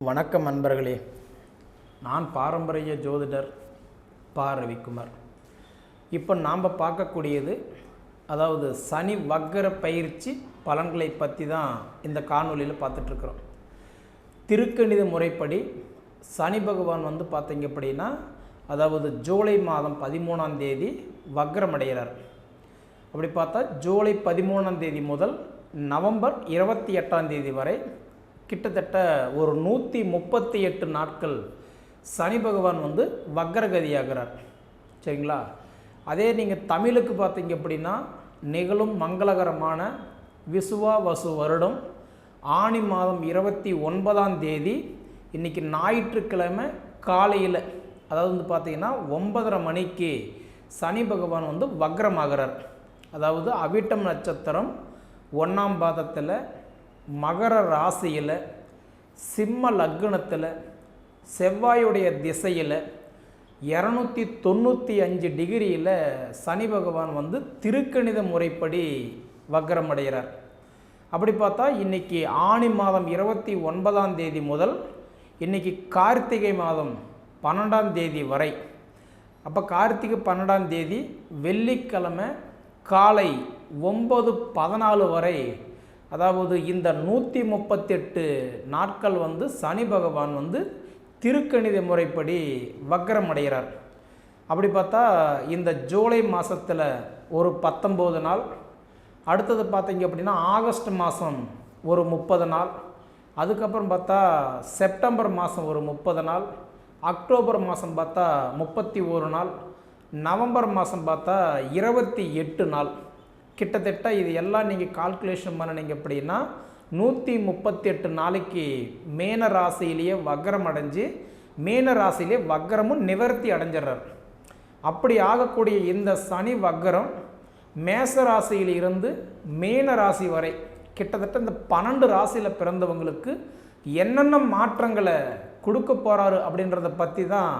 வணக்கம் அன்பர்களே நான் பாரம்பரிய ஜோதிடர் பா. ரவிக்குமார். இப்போ நாம் பார்க்கக்கூடியது அதாவது சனி வக்கர பயிற்சி பலன்களை பற்றி தான் இந்த காணொலியில் பார்த்துட்ருக்குறோம். திருக்கணித முறைப்படி சனி பகவான் வந்து பார்த்தீங்க அப்படின்னா அதாவது ஜூலை மாதம் பதிமூணாம் தேதி வக்ரமடைகிறார் அப்படி பார்த்தா ஜூலை பதிமூணாம் தேதி முதல் நவம்பர் இருபத்தி எட்டாம் தேதி வரை கிட்டத்தட்ட ஒரு நூற்றி முப்பத்தி எட்டு நாட்கள் சனி பகவான் வந்து வக்ரகதியாகிறார். சரிங்களா? அதே நீங்கள் தமிழுக்கு பார்த்தீங்க அப்படின்னா நிகழும் மங்களகரமான விசுவா வசு வருடம் ஆணி மாதம் இருபத்தி ஒன்பதாம் தேதி இன்றைக்கி ஞாயிற்றுக்கிழமை காலையில் அதாவது வந்து பார்த்திங்கன்னா ஒன்பதரை மணிக்கு சனி பகவான் வந்து வக்ரமாகிறார். அதாவது அவிட்டம் நட்சத்திரம் ஒன்றாம் பாதத்தில் மகர ராசியில் சிம்ம லக்னத்தில் செவ்வாயுடைய திசையில் இரநூத்தி தொண்ணூற்றி அஞ்சு டிகிரியில் சனி பகவான் வந்து திருக்கணித முறைப்படி வக்ரமடைகிறார். அப்படி பார்த்தா இன்றைக்கி ஆணி மாதம் இருபத்தி ஒன்பதாம் தேதி முதல் இன்றைக்கி கார்த்திகை மாதம் பன்னெண்டாம் தேதி வரை. அப்போ கார்த்திகை பன்னெண்டாம் தேதி வெள்ளிக்கிழமை காலை ஒம்பது பதினாலு வரை அதாவது இந்த நூற்றி முப்பத்தெட்டு நாட்கள் வந்து சனி பகவான் வந்து திருக்கணித முறைப்படி வக்ரம் அடைகிறார். அப்படி பார்த்தா இந்த ஜூலை மாதத்தில் ஒரு பத்தொம்போது நாள் அடுத்தது பார்த்தீங்க அப்படின்னா ஆகஸ்ட் மாதம் ஒரு முப்பது நாள் அதுக்கப்புறம் பார்த்தா செப்டம்பர் மாதம் ஒரு முப்பது நாள் அக்டோபர் மாதம் பார்த்தா முப்பத்தி ஒரு நாள் நவம்பர் மாதம் பார்த்தா இருபத்தி எட்டு நாள். கிட்டத்தட்ட இது எல்லாம் நீங்கள் கால்குலேஷன் பண்ணினீங்க அப்படின்னா நூற்றி முப்பத்தி எட்டு நாளைக்கு மேன ராசியிலேயே வக்ரம் அடைஞ்சு மேன ராசியிலே வக்ரமும் நிவர்த்தி அடைஞ்சிடுறார். அப்படி ஆகக்கூடிய இந்த சனி வக்ரம் மேச ராசியிலிருந்து மேன ராசி வரை கிட்டத்தட்ட இந்த பன்னெண்டு ராசியில் பிறந்தவங்களுக்கு என்னென்ன மாற்றங்களை கொடுக்க போகிறாரு அப்படின்றத பற்றி தான்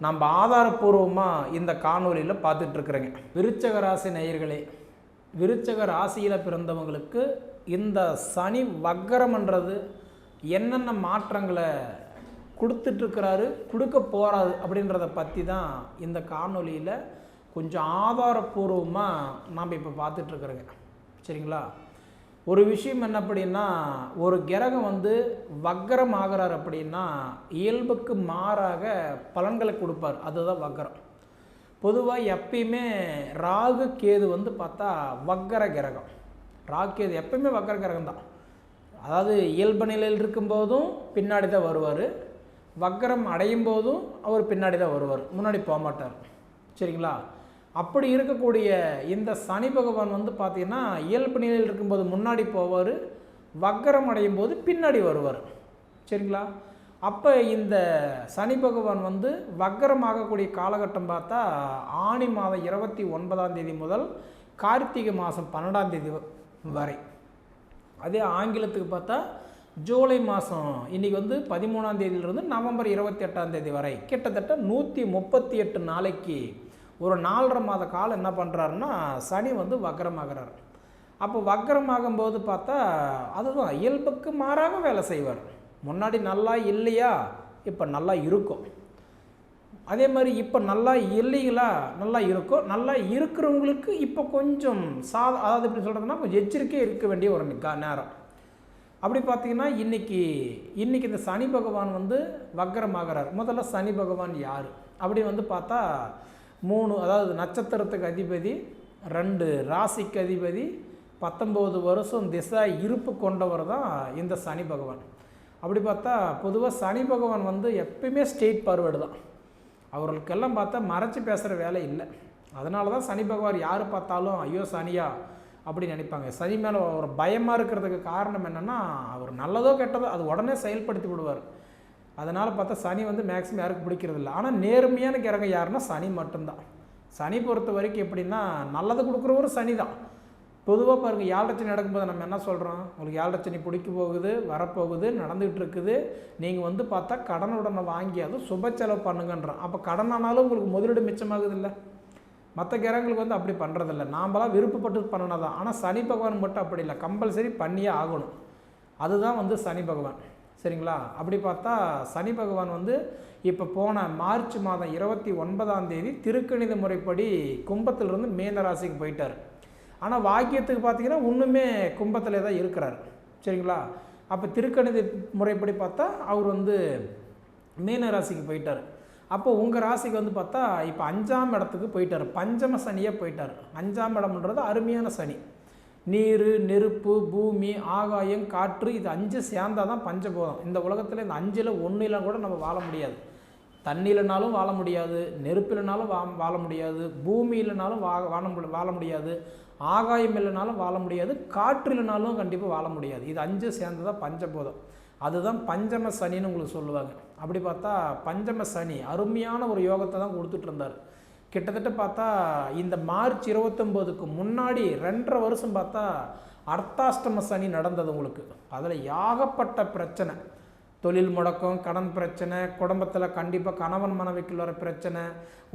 நம்ம ஆதாரபூர்வமாக இந்த காணொலியில் பார்த்துட்ருக்குறேங்க விருச்சக ராசி நேயர்களே விருச்சக ராசியில் பிறந்தவங்களுக்கு இந்த சனி வக்கரம்ன்றது என்னென்ன மாற்றங்களை கொடுத்துட்ருக்கிறாரு கொடுக்க போகிறாரு அப்படின்றத பற்றி தான் இந்த காணொலியில் கொஞ்சம் ஆதாரபூர்வமாக நாம் இப்போ பார்த்துட்ருக்குறோங்க. சரிங்களா? ஒரு விஷயம் என்ன அப்படின்னா ஒரு கிரகம் வந்து வக்கரம் ஆகிறார் அப்படின்னா இயல்புக்கு மாறாக பலன்களை கொடுப்பார். அதுதான் வக்கரம். பொதுவாக எப்பயுமே ராகு கேது வந்து பார்த்தா வக்கர கிரகம். ராகு கேது எப்பயுமே வக்கர கிரகம் தான். அதாவது இயல்பு நிலையில் இருக்கும்போதும் பின்னாடி தான் வருவார். வக்கரம் அடையும் போதும் அவர் பின்னாடி தான் வருவார். முன்னாடி போக மாட்டார். சரிங்களா? அப்படி இருக்கக்கூடிய இந்த சனி பகவான் வந்து பார்த்தீங்கன்னா இயல்பு நிலையில் இருக்கும்போது முன்னாடி போவார். வக்கரம் அடையும் போது பின்னாடி வருவார். சரிங்களா? அப்போ இந்த சனி பகவான் வந்து வக்கரமாகக்கூடிய காலகட்டம் பார்த்தா ஆணி மாதம் இருபத்தி ஒன்பதாம் தேதி முதல் கார்த்திகை மாதம் பன்னெண்டாம் தேதி வரை. அதே ஆங்கிலத்துக்கு பார்த்தா ஜூலை மாதம் இன்றைக்கி வந்து பதிமூணாம் தேதியிலிருந்து நவம்பர் இருபத்தி எட்டாம் தேதி வரை. கிட்டத்தட்ட நூற்றி முப்பத்தி எட்டு நாளைக்கு ஒரு நாலரை மாத காலம் என்ன பண்ணுறாருன்னா சனி வந்து வக்கரமாகிறார். அப்போ வக்கரமாகும்போது பார்த்தா அதுதான் இயல்புக்கு மாறாக வேலை செய்வார். முன்னாடி நல்லா இல்லையா? இப்போ நல்லா இருக்கும். அதே மாதிரி இப்போ நல்லா இல்லைங்களா நல்லா இருக்கும். நல்லா இருக்கிறவங்களுக்கு இப்போ கொஞ்சம் சா அதாவது எப்படி சொல்கிறதுனா கொஞ்சம் எச்சரிக்கை இருக்க வேண்டிய ஒரு நிக்கா நேரம். அப்படி பார்த்தீங்கன்னா இன்றைக்கி இன்றைக்கி இந்த சனி பகவான் வந்து வக்கரமாகிறார். முதல்ல சனி பகவான் யார்? அப்படி வந்து பார்த்தா மூணு அதாவது நட்சத்திரத்துக்கு அதிபதி ரெண்டு ராசிக்கு அதிபதி பத்தொம்போது வருஷம் திசை இருப்பு கொண்டவர் தான் இந்த சனி பகவான். அப்படி பார்த்தா பொதுவாக சனி பகவான் வந்து எப்பயுமே ஸ்டேட் பார்வேர்டு தான். அவர்களுக்கெல்லாம் பார்த்தா மறைச்சி பேசுகிற வேலை இல்லை. அதனால தான் சனி பகவான் யார் பார்த்தாலும் ஐயோ சனியா? அப்படின்னு நினைப்பாங்க. சனி மேலே ஒரு பயமாக இருக்கிறதுக்கு காரணம் என்னென்னா அவர் நல்லதோ கெட்டதோ அது உடனே செயல்படுத்தி விடுவார். அதனால் பார்த்தா சனி வந்து மேக்ஸிமம் யாருக்கும் பிடிக்கிறது இல்லை. ஆனால் நேர்மையான கிரகம் யாருன்னா சனி மட்டும்தான். சனி பொறுத்த வரைக்கும் எப்படின்னா நல்லது கொடுக்குறவரும் சனி தான் பொதுவாக பாருங்கள் ஏழரச்சனி நடக்கும்போது நம்ம என்ன சொல்கிறோம் உங்களுக்கு ஏழரச்சனி பிடிக்க போகுது வரப்போகுது நடந்துகிட்டு இருக்குது நீங்கள் வந்து பார்த்தா கடன் உடனே வாங்கி அதுவும் சுப செலவு பண்ணுங்கன்றோம். அப்போ கடனானாலும் உங்களுக்கு முதலீடு மிச்சமாகுது இல்லை மற்ற கிரகங்களுக்கு வந்து அப்படி பண்ணுறதில்ல நாம்பளாம் விருப்பப்பட்டு பண்ணினதான். ஆனால் சனி பகவான் மட்டும் அப்படி இல்லை. கம்பல்சரி பண்ணியே ஆகணும். அதுதான் வந்து சனி பகவான். சரிங்களா? அப்படி பார்த்தா சனி பகவான் வந்து இப்போ போன மார்ச் மாதம் இருபத்தி ஒன்பதாம் தேதி திருக்கணித முறைப்படி கும்பத்திலிருந்து மீன ராசிக்கு போயிட்டார். ஆனால் வாக்கியத்துக்கு பார்த்தீங்கன்னா இன்னுமே கும்பத்தில் தான் இருக்கிறார். சரிங்களா? அப்போ திருக்கணித முறைப்படி பார்த்தா அவர் வந்து மீன ராசிக்கு போயிட்டார். அப்போ உங்கள் ராசிக்கு வந்து பார்த்தா இப்போ அஞ்சாம் இடத்துக்கு போயிட்டார். பஞ்சம சனியாக போயிட்டார். அஞ்சாம் இடம்ன்றது அருமையான சனி. நீர் நெருப்பு பூமி ஆகாயம் காற்று இது அஞ்சு சேர்ந்தால் தான் பஞ்சபோதம். இந்த உலகத்தில் இந்த அஞ்சில் ஒன்றில் கூட நம்ம வாழ முடியாது. தண்ணியிலனாலும் வாழ முடியாது நெருப்பிலனாலும் வா வாழ முடியாது பூமியிலனாலும் வா வாழ வாழ முடியாது ஆகாயம் இல்லைனாலும் வாழ முடியாது காற்றிலனாலும் கண்டிப்பாக வாழ முடியாது. இது அஞ்சு சேர்ந்ததாக பஞ்சபோதம். அதுதான் பஞ்சம சனின்னு உங்களுக்கு சொல்லுவாங்க. அப்படி பார்த்தா பஞ்சம சனி அருமையான ஒரு யோகத்தை தான் கொடுத்துட்டு இருந்தார். கிட்டத்தட்ட பார்த்தா இந்த மார்ச் இருபத்தொம்போதுக்கு முன்னாடி ரெண்டரை வருஷம் பார்த்தா அர்த்தாஷ்டம சனி நடந்தது உங்களுக்கு. அதில் யாகப்பட்ட பிரச்சனை. தொழில் முடக்கம் கடன் பிரச்சனை குடும்பத்தில் கண்டிப்பாக கணவன் மனைவிக்குள்ள பிரச்சனை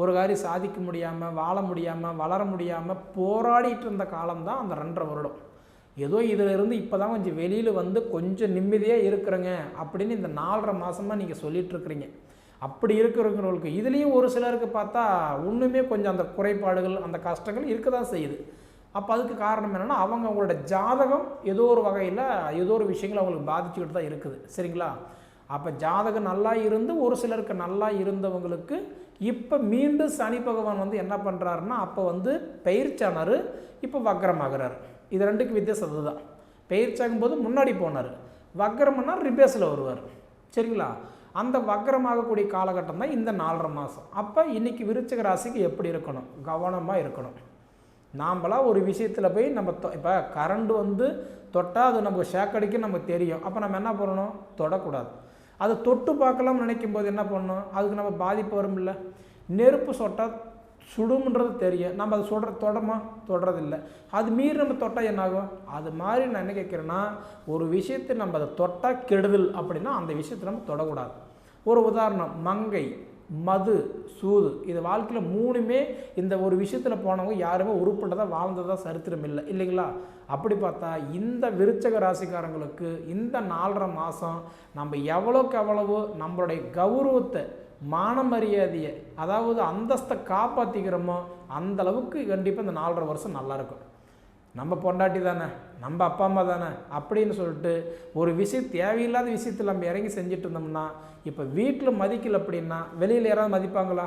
ஒரு காரியம் சாதிக்க முடியாமல் வாழ முடியாமல் வளர முடியாமல் போராடிட்டு இருந்த காலம்தான் அந்த ரெண்டரை வருடம். ஏதோ இதிலிருந்து இப்போ தான் கொஞ்சம் வெளியில் வந்து கொஞ்சம் நிம்மதியாக இருக்கிறேங்க அப்படின்னு இந்த நாலரை மாதமாக நீங்கள் சொல்லிகிட்ருக்குறீங்க அப்படி இருக்கிறவங்களுக்கு இதுலேயும் ஒரு சிலருக்கு பார்த்தா ஒன்றுமே கொஞ்சம் அந்த குறைபாடுகள் அந்த கஷ்டங்கள் இருக்க தான் செய்யுது. அப்போ அதுக்கு காரணம் என்னென்னா அவங்க அவங்களோட ஜாதகம் ஏதோ ஒரு வகையில் ஏதோ ஒரு விஷயங்கள் அவங்களுக்கு பாதிச்சுக்கிட்டு தான் இருக்குது. சரிங்களா? அப்போ ஜாதகம் நல்லா இருந்து ஒரு சிலருக்கு நல்லா இருந்தவங்களுக்கு இப்போ மீண்டும் சனி பகவான் வந்து என்ன பண்ணுறாருன்னா அப்போ வந்து பயிர்ச்சானார் இப்போ வக்ரமாகிறார் இது ரெண்டுக்கு வித்தியாசம் அதுதான் பயிற்சியாகும் போது முன்னாடி போனார். வக்ரம்னா ரிபேஸில் வருவார். சரிங்களா? அந்த வக்ரமாகக்கூடிய காலகட்டம் தான் இந்த நாலரை மாதம் அப்போ இன்றைக்கி விருச்சிக ராசிக்கு எப்படி இருக்கணும்? கவனமாக இருக்கணும். நாம்பளாக ஒரு விஷயத்தில் போய் நம்ம தொ இப்போ கரண்ட் வந்து தொட்டால் அது நமக்கு ஷேக் அடிக்க நமக்கு தெரியும். அப்போ நம்ம என்ன பண்ணணும்? தொடக்கூடாது. அதை தொட்டு பார்க்கலாம்னு நினைக்கும் போது என்ன பண்ணும் அதுக்கு நம்ம பாதிப்பு வரும்ல. நெருப்பு சொட்டால் சுடும்ன்றது தெரியும். நம்ம அதை சுடுற தொடமா? தொடுறதில்ல. அது மீறி நம்ம தொட்டால் என்னாகும்? அது மாதிரி நான் என்ன கேட்குறேன்னா ஒரு விஷயத்தை நம்ம அதை தொட்டால் கெடுதல் அப்படின்னா அந்த விஷயத்தை நம்ம தொடக்கூடாது. ஒரு உதாரணம் மங்கை. மது சூது. இது வாழ்க்கையில் மூணுமே இந்த ஒரு விஷயத்தில் போனவங்க யாருமே உருப்பட்டதாக வாழ்ந்ததாக சரித்திரம் இல்லை. இல்லைங்களா? அப்படி பார்த்தா இந்த விருச்சக ராசிக்காரங்களுக்கு இந்த நாலரை மாதம் நம்ம எவ்வளோக்கு எவ்வளவோ நம்மளுடைய கௌரவத்தை மான மரியாதையை அதாவது அந்தஸ்தை காப்பாற்றிக்கிறோமோ அந்த அளவுக்கு கண்டிப்பாக இந்த நாலரை வருஷம் நல்லாயிருக்கும் நம்ம பொண்டாட்டி தானே நம்ம அப்பா அம்மா தானே அப்படின்னு சொல்லிட்டு ஒரு விஷயம் தேவையில்லாத விஷயத்தில் நம்ம இறங்கி செஞ்சுட்டு இருந்தோம்னா இப்போ வீட்டில் மதிக்கல அப்படின்னா வெளியில் யாராவது மதிப்பாங்களா?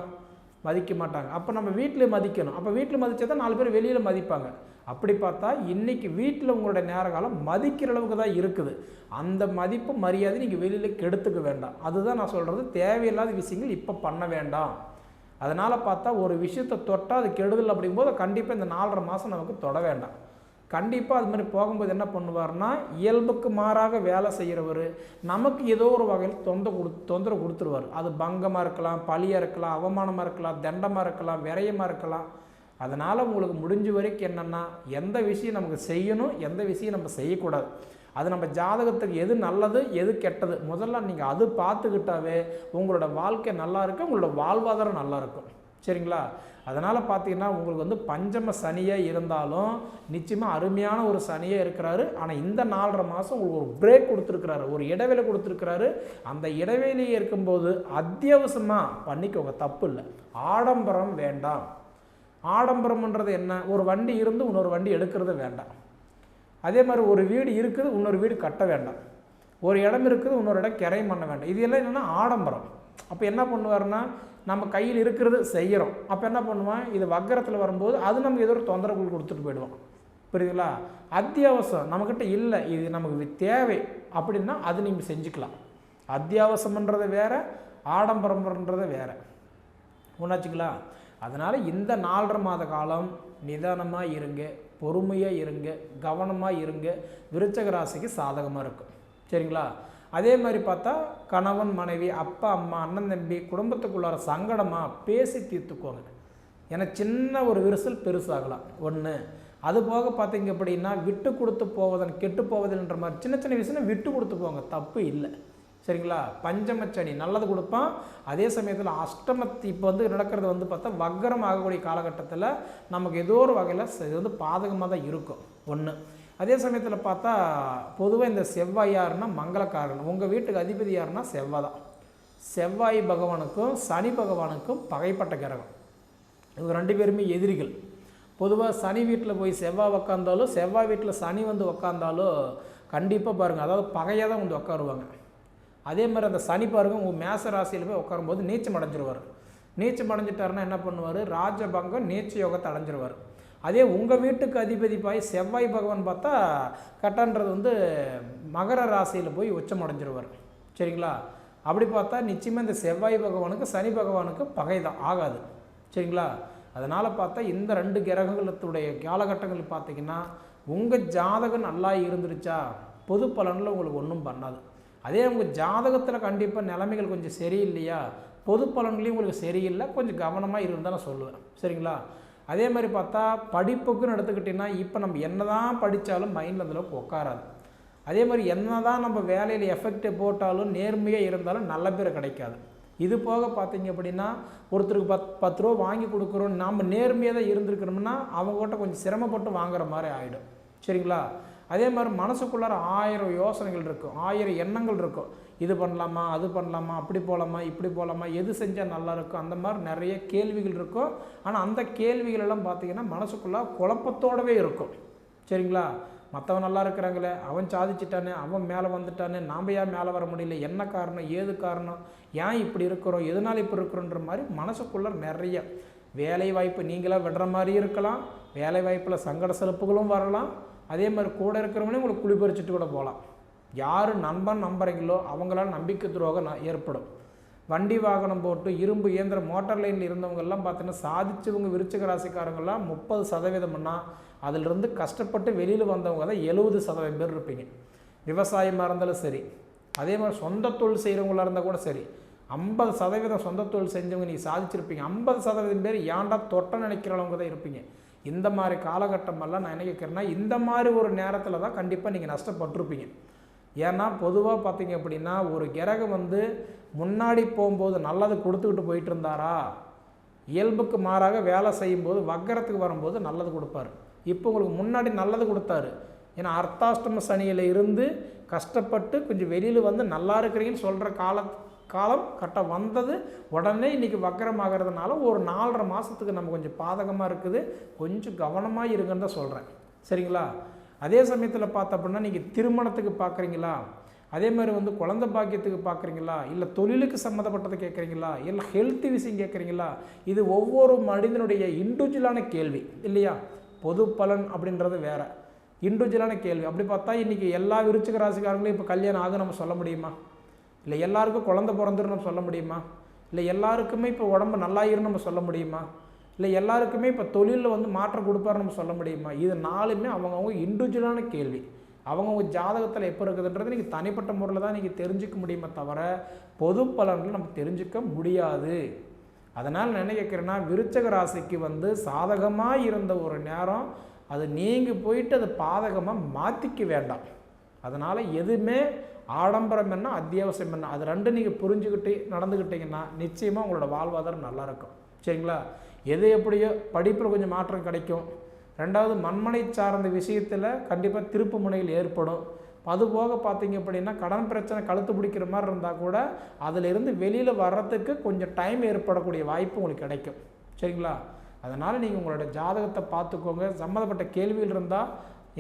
மதிக்க மாட்டாங்க. அப்போ நம்ம வீட்டில் மதிக்கணும். அப்போ வீட்டில் மதித்தா தான் நாலு பேர் வெளியில் மதிப்பாங்க. அப்படி பார்த்தா இன்றைக்கி வீட்டில் உங்களோட நேர காலம் மதிக்கிற அளவுக்கு தான் இருக்குது. அந்த மதிப்பு மரியாதை நீங்கள் வெளியில் கெடுத்துக்க வேண்டாம். அதுதான் நான் சொல்கிறது தேவையில்லாத விஷயங்கள் இப்போ பண்ண வேண்டாம். அதனால் பார்த்தா ஒரு விஷயத்தை தொட்டால் அது கெடுதல் அப்படிங்கும்போது கண்டிப்பாக இந்த நாலரை மாதம் நமக்கு தொட வேண்டாம். கண்டிப்பாக அது மாதிரி போகும்போது என்ன பண்ணுவார்னா இயல்புக்கு மாறாக வேலை செய்கிறவர் நமக்கு ஏதோ ஒரு வகையில் தொந்த கொடு தொந்தரவு கொடுத்துருவார். அது பங்கமாக இருக்கலாம் பழியாக இருக்கலாம் அவமானமாக இருக்கலாம் தண்டமாக இருக்கலாம் விரயமாக இருக்கலாம். அதனால் உங்களுக்கு முடிஞ்ச வரைக்கும் என்னென்னா எந்த விஷயம் நமக்கு செய்யணும் எந்த விஷயம் நம்ம செய்யக்கூடாது. அது நம்ம ஜாதகத்துக்கு எது நல்லது எது கெட்டது. முதல்ல நீங்கள் அது பார்த்துக்கிட்டாவே உங்களோட வாழ்க்கை நல்லா இருக்கும் உங்களோட வாழ்வாதாரம் நல்லா இருக்கும். சரிங்களா? அதனால் பார்த்தீங்கன்னா உங்களுக்கு வந்து பஞ்சம சனியாக இருந்தாலும் நிச்சயமாக அருமையான ஒரு சனியாக இருக்கிறாரு. ஆனால் இந்த நாலரை மாதம் உங்களுக்கு ஒரு பிரேக் கொடுத்துருக்கிறாரு. ஒரு இடைவேளை கொடுத்துருக்கிறாரு. அந்த இடைவேளையே இருக்கும்போது அத்தியாவசியமாக பண்ணிக்கோங்க. தப்பு இல்லை. ஆடம்பரம் வேண்டாம். ஆடம்பரம்ன்றது என்ன? ஒரு வண்டி இருந்து இன்னொரு வண்டி எடுக்கிறது வேண்டாம். அதே மாதிரி ஒரு வீடு இருக்குது இன்னொரு வீடு கட்ட வேண்டாம். ஒரு இடம் இருக்குது இன்னொரு இடம் கிரையம் பண்ண வேண்டாம். இது எல்லாம் என்னென்னா ஆடம்பரம். அப்போ என்ன பண்ணுவார்னா நம்ம கையில் இருக்கிறது செய்கிறோம் அப்போ என்ன பண்ணுவான்? இது வக்கரத்தில் வரும்போது அது நமக்கு ஏதோ ஒரு தொந்தரவு கொடுத்துட்டு போயிடுவோம் புரியுதுங்களா? அத்தியாவசியம் நம்மக்கிட்ட இல்லை. இது நமக்கு தேவை. அப்படின்னா அது நீங்கள் செஞ்சுக்கலாம். அத்தியாவசியம்ன்றது வேறு ஆடம்பரம்ன்றது வேற. உணர்ச்சிங்களா? அதனால் இந்த நாலரை மாத காலம் நிதானமாக இருங்க பொறுமையாக இருங்க கவனமாக இருங்க. விருச்சக ராசிக்கு சாதகமாக இருக்கும். சரிங்களா? அதே மாதிரி பார்த்தா கணவன் மனைவி அப்பா அம்மா அண்ணன் தம்பி குடும்பத்துக்குள்ளார சங்கடமாக பேசி தீர்த்துக்கோங்க. ஏன்னா சின்ன ஒரு விரிசல் பெருசாகலாம். ஒன்று அது போக பார்த்தீங்க அப்படின்னா விட்டு கொடுத்து போவதன் கெட்டு போவதல்ன்ற மாதிரி சின்ன சின்ன விஷயம் விட்டு கொடுத்து போங்க. தப்பு இல்லை. சரிங்களா? பஞ்சமச்சனி நல்லது கொடுப்பான். அதே சமயத்தில் அஷ்டமத்தி இப்போ வந்து நடக்கிறது வந்து பார்த்தா வக்கரம் ஆகக்கூடிய காலகட்டத்தில் நமக்கு ஏதோ ஒரு வகையில் இது வந்து பாதகமாக தான் இருக்கும். ஒன்று அதே சமயத்தில் பார்த்தா பொதுவாக இந்த செவ்வாய் யாருன்னா மங்களக்காரன். உங்கள் வீட்டுக்கு அதிபதி யாருன்னா செவ்வாய் தான். செவ்வாய் பகவானுக்கும் சனி பகவானுக்கும் பகைப்பட்ட கிரகம். இவங்க ரெண்டு பேருமே எதிரிகள். பொதுவாக சனி வீட்டில் போய் செவ்வாய் உக்காந்தாலும் செவ்வாய் வீட்டில் சனி வந்து உக்காந்தாலும் கண்டிப்பாக பாருங்கள் அதாவது பகையாக தான் வந்து உட்காருவாங்க அதே மாதிரி அந்த சனி பாருங்கள் உங்கள் மேச ராசியில் போய் உட்காரும்போது நீச்சம் அடைஞ்சிருவார். நீச்சம் அடைஞ்சிட்டாருன்னா என்ன பண்ணுவார்? ராஜபங்கம் நீச்ச யோகத்தை அடைஞ்சிருவார். அதே உங்கள் வீட்டுக்கு அதிபதி பாய் செவ்வாய் பகவான் பார்த்தா கட்டன்றது வந்து மகர ராசியில் போய் உச்சம் அடைஞ்சிருவார் சரிங்களா? அப்படி பார்த்தா நிச்சயமாக இந்த செவ்வாய் பகவானுக்கு சனி பகவானுக்கு பகை தான் ஆகாது. சரிங்களா? அதனால் பார்த்தா இந்த ரெண்டு கிரகங்களுடைய காலகட்டங்கள் பார்த்தீங்கன்னா உங்கள் ஜாதகம் நல்லா இருந்துருச்சா? பொது பலனில் உங்களுக்கு ஒன்றும் பண்ணாது. அதே உங்கள் ஜாதகத்தில் கண்டிப்பாக நிலைமைகள் கொஞ்சம் சரியில்லையா? பொது பலன்களையும் உங்களுக்கு சரியில்லை கொஞ்சம் கவனமாக இருந்தால் நான் சொல்லுவேன். சரிங்களா? அதே மாதிரி பார்த்தா படிப்புக்குன்னு எடுத்துக்கிட்டிங்கன்னா இப்போ நம்ம என்ன தான் படித்தாலும் மைண்டில் அந்தளவுக்கு உட்காராது அதே மாதிரி என்ன தான் நம்ம வேலையில் எஃபெக்ட் போட்டாலும் நேர்மையாக இருந்தாலும் நல்ல பேர் கிடைக்காது. இது போக பார்த்தீங்க அப்படின்னா ஒருத்தருக்கு பத் பத்து ரூபா வாங்கி கொடுக்குறோம் நாம் நேர்மையாக தான் இருந்திருக்கணும்னா அவங்ககிட்ட கொஞ்சம் சிரமப்பட்டு வாங்குற மாதிரி ஆகிடும் சரிங்களா? அதே மாதிரி மனசுக்குள்ளார ஆயிரம் யோசனைகள் இருக்கும் ஆயிரம் எண்ணங்கள் இருக்கும் இது பண்ணலாமா அது பண்ணலாமா அப்படி போகலாமா இப்படி போகலாமா எது செஞ்சால் நல்லா இருக்கும் அந்த மாதிரி நிறைய கேள்விகள் இருக்கும். ஆனால் அந்த கேள்விகள் எல்லாம் பார்த்தீங்கன்னா மனசுக்குள்ளே குழப்பத்தோடவே இருக்கும். சரிங்களா? மற்றவன் நல்லா இருக்கிறாங்களே அவன் சாதிச்சிட்டானே அவன் மேலே வந்துட்டானே நாம் ஏன் மேலே வர முடியல என்ன காரணம் ஏது காரணம் ஏன் இப்படி இருக்கிறோம் எதனால் இப்படி இருக்கிறோன்ற மாதிரி மனசுக்குள்ளே நிறைய வேலை வாய்ப்பு நீங்களாக விடுற மாதிரி இருக்கலாம் வேலை வாய்ப்பில் சங்கட சிறப்புகளும் வரலாம் அதே மாதிரி கூட இருக்கிறவங்களே உங்களுக்கு குளிப்பறிச்சிட்டு கூட போகலாம். யார் நண்பன் நம்புறீங்களோ அவங்களால நம்பிக்கை துரோகம் ஏற்படும். வண்டி வாகனம் போட்டு இரும்பு இயந்திரம் மோட்டார் லைனில் இருந்தவங்கெல்லாம் பார்த்தீங்கன்னா சாதிச்சவங்க விருச்சக ராசிக்காரங்கெல்லாம் முப்பது சதவீதம்னா அதிலிருந்து கஷ்டப்பட்டு வெளியில் வந்தவங்க தான் எழுபது சதவீதம் பேர் இருப்பீங்க. விவசாயமாக இருந்தாலும் சரி. அதே மாதிரி சொந்த தொழில் செய்கிறவங்களாக இருந்தால் கூட சரி. ஐம்பது சதவீதம் சொந்த தொழில் செஞ்சவங்க நீங்கள் சாதிச்சிருப்பீங்க. ஐம்பது சதவீதம் பேர் ஏன்டா தொட்ட நினைக்கிறவங்க தான் இருப்பீங்க. இந்த மாதிரி காலகட்டமெல்லாம் நான் என்ன கேட்குறேன்னா இந்த மாதிரி ஒரு நேரத்தில் தான் கண்டிப்பாக நீங்கள் நஷ்டப்பட்டிருப்பீங்க. ஏன்னா பொதுவாக பார்த்தீங்க அப்படின்னா ஒரு கிரகம் வந்து முன்னாடி போகும்போது நல்லது கொடுத்துக்கிட்டு போயிட்டு இருந்தாரா இயல்புக்கு மாறாக வேலை செய்யும்போது வக்கரத்துக்கு வரும்போது நல்லது கொடுப்பாரு. இப்போ உங்களுக்கு முன்னாடி நல்லது கொடுத்தாரு. ஏன்னா அர்த்தாஷ்டம சனியில் இருந்து கஷ்டப்பட்டு கொஞ்சம் வெளியில் வந்து நல்லா இருக்கிறீங்கன்னு சொல்கிற கால காலம் கரெக்டாக வந்தது. உடனே இன்றைக்கி வக்கரமாகிறதுனால ஒரு நாலரை மாதத்துக்கு நம்ம கொஞ்சம் பாதகமாக இருக்குது. கொஞ்சம் கவனமாக இருங்கன்னு தான் சொல்கிறேன் சரிங்களா? அதே சமயத்தில் பார்த்த அப்படின்னா நீங்கள் திருமணத்துக்கு பார்க்குறீங்களா? அதே மாதிரி வந்து குழந்தை பாக்கியத்துக்கு பார்க்குறீங்களா? இல்லை தொழிலுக்கு சம்மந்தப்பட்டதை கேட்குறீங்களா? இல்லை ஹெல்த் விஷயம் கேட்குறீங்களா? இது ஒவ்வொரு மனிதனுடைய இண்டிவிஜுவலான கேள்வி இல்லையா? பொது பலன் அப்படின்றது வேறு. இண்டிவிஜுவலான கேள்வி. அப்படி பார்த்தா இன்றைக்கி எல்லா விருச்சிக ராசிக்காரங்களும் இப்போ கல்யாணம் ஆக நம்ம சொல்ல முடியுமா? இல்லை எல்லாருக்கும் குழந்தை பிறந்துருன்னு நம்ம சொல்ல முடியுமா? இல்லை எல்லாருக்குமே இப்போ உடம்பு நல்லாயிருன்னு நம்ம சொல்ல முடியுமா? இல்லை எல்லாருக்குமே இப்போ தொழிலில் வந்து மாற்றம் கொடுப்பாருன்னு நம்ம சொல்ல முடியுமா? இது நாலுமே அவங்கவுங்க இண்டிவிஜுவலான கேள்வி. அவங்கவுங்க ஜாதகத்தில் எப்போ இருக்குதுன்றது நீங்கள் தனிப்பட்ட முறையில் தான் நீங்கள் தெரிஞ்சுக்க முடியுமே தவிர பொது பலன்கள் நம்ம தெரிஞ்சுக்க முடியாது. அதனால் நான் என்ன கேட்குறேன்னா விருச்சக ராசிக்கு வந்து சாதகமாக இருந்த ஒரு நேரம் அது நீங்கள் போயிட்டு அதை பாதகமாக மாற்றிக்க வேண்டாம். அதனால் எதுவுமே ஆடம்பரம் என்ன அத்தியாவசியம் என்ன அது ரெண்டும் நீங்கள் புரிஞ்சுக்கிட்டு நடந்துக்கிட்டீங்கன்னா நிச்சயமாக உங்களோட வாழ்வாதாரம் நல்லாயிருக்கும் சரிங்களா? எது எப்படியோ படிப்பில் கொஞ்சம் மாற்றம் கிடைக்கும். ரெண்டாவது மண்மனை சார்ந்த விஷயத்தில் கண்டிப்பாக திருப்பு முனைகள் ஏற்படும். அதுபோக பார்த்தீங்க அப்படின்னா கடன் பிரச்சனை கழுத்து பிடிக்கிற மாதிரி இருந்தால் கூட அதிலிருந்து வெளியில் வர்றதுக்கு கொஞ்சம் டைம் ஏற்படக்கூடிய வாய்ப்பு உங்களுக்கு கிடைக்கும். சரிங்களா? அதனால் நீங்கள் உங்களோட ஜாதகத்தை பார்த்துக்கோங்க. சம்மந்தப்பட்ட கேள்விகள் இருந்தால்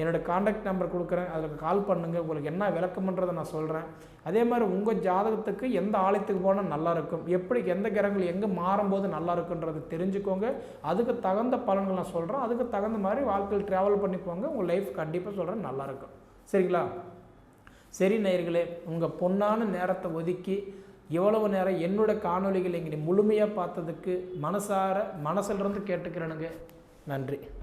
என்னோடய காண்டாக்ட் நம்பர் கொடுக்குறேன். அதில் கால் பண்ணுங்கள் உங்களுக்கு என்ன விளக்கம்ன்றதை நான் சொல்கிறேன் அதே மாதிரி உங்கள் ஜாதகத்துக்கு எந்த ஆலயத்துக்கு போனால் நல்லாயிருக்கும் எப்படி எந்த கிரகங்கள் எங்கே மாறும்போது நல்லா இருக்குன்றதை தெரிஞ்சுக்கோங்க. அதுக்கு தகுந்த பலன்கள் நான் சொல்கிறேன் அதுக்கு தகுந்த மாதிரி வாழ்க்கையில் ட்ராவல் பண்ணி போங்க உங்கள் லைஃப் கண்டிப்பாக சொல்கிறேன் நல்லாயிருக்கும் சரிங்களா? சரி நேயர்களே உங்கள் பொன்னான நேரத்தை ஒதுக்கி இவ்வளவு நேரம் என்னோட காணொளிகள் இங்கே முழுமையாக பார்த்ததுக்கு மனசார மனசிலிருந்து கேட்டுக்கிறேனுங்க. நன்றி.